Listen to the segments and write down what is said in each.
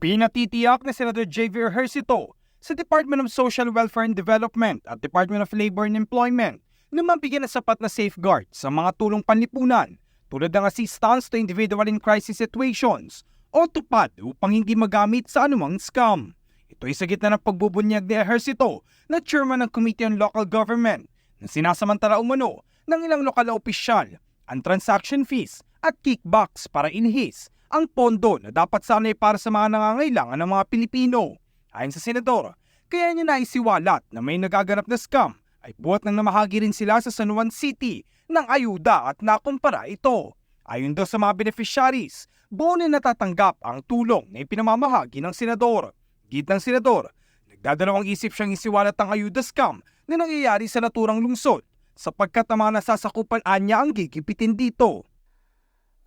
Pinatitiyak ni Senator J.V. Ejercito sa Department of Social Welfare and Development at Department of Labor and Employment na mabigyan ng sapat na safeguard sa mga tulong panlipunan tulad ng assistance to individual in crisis situations o tupad upang hindi magamit sa anumang scam. Ito ay sa gitna ng pagbubunyag ni Ejercito na chairman ng Committee on Local Government na sinasamantala umano ng ilang lokal na opisyal ang transaction fees at kickbacks para inhis ang pondo na dapat sanay para sa mga nangangailangan ng mga Pilipino. Ayon sa senador, kaya niya naisiwalat na may nagaganap na scam ay buhat nang namahagi rin sila sa San Juan City ng ayuda at nakumpara ito. Ayon daw sa mga beneficiaries, buo na natatanggap ang tulong na ipinamamahagi ng senador. Git ng senador, nagdadalawang isip siyang isiwalat ang ayuda scam na nangyayari sa naturang lungsod sapagkat ang mga nasasakupan anya ang gigipitin dito.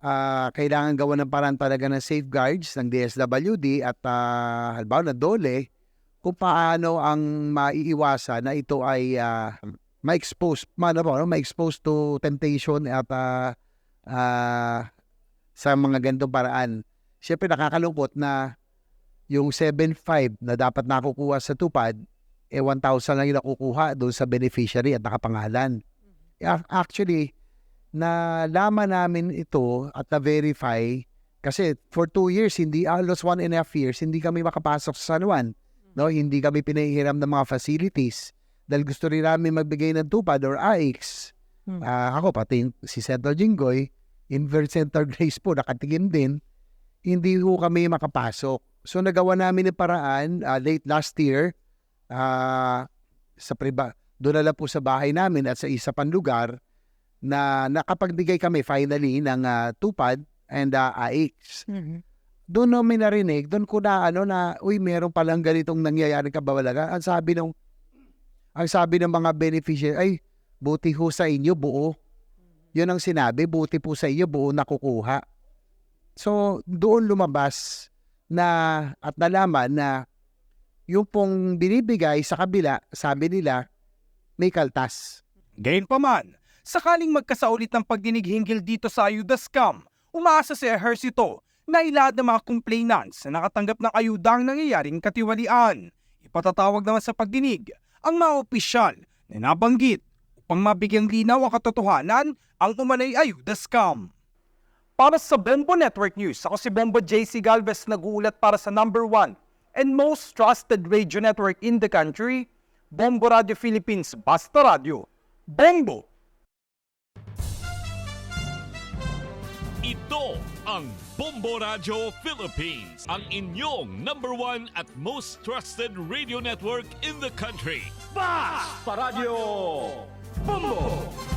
Ah, kailangan gawa ng paraan talaga ng safeguards ng DSWD at uh, halimbawa na dole kung paano ang maiiwasan na ito ay ah, ma-expose, ma, ano, ba, no, ma-expose to temptation at ah, ah, sa mga ganitong paraan. Siyempre nakakalungkot na yung 7.5 na dapat nakukuha sa tupad, eh 1,000 lang yung nakukuha doon sa beneficiary at nakapangalan. Ac- Actually, na laman namin ito at na-verify kasi for two years, hindi almost one and a half years, hindi kami makapasok sa San Juan. No? Hindi kami pinahihiram ng mga facilities dahil gusto rin namin magbigay ng tupad or AX. Hmm. Ah, ako, pati si Senator Jinggoy, Inver Center Grace po, nakatingin din, hindi ho kami makapasok. So nagawa namin ng paraan ah, late last year ah, sa priba, doon na lang po sa bahay namin at sa isa pang lugar na nakapagbigay kami finally ng ah, tupad and uh, AX. Doon namin narinig, doon ko na ano na, uy, meron palang ganitong nangyayari kabawalaga. Ang sabi ng ang sabi ng mga beneficiary, ay, buti ho sa inyo buo. Yun ang sinabi, buti po sa inyo buo nakukuha. So, doon lumabas na at nalaman na yung pong binibigay sa kabila, sabi nila, may kaltas. Gayunpaman, sakaling magkasaulit ng pagdinig hinggil dito sa ayuda scam, umaasa si Ejercito na ilahad ng mga complainants na nakatanggap ng ayuda ang nangyayaring katiwalian. Ipatatawag naman sa pagdinig ang mga opisyal na nabanggit upang mabigyang linaw ang katotohanan ang umanay ayuda scam. Para sa Bombo Network News, ako si Bombo JC Galvez nag-uulat para sa number one and most trusted radio network in the country, Bombo Radio Philippines Basta Radio. Bombo! Ito ang Bombo Radio Philippines, ang inyong number one at most trusted radio network in the country. Basta Radio Bombo!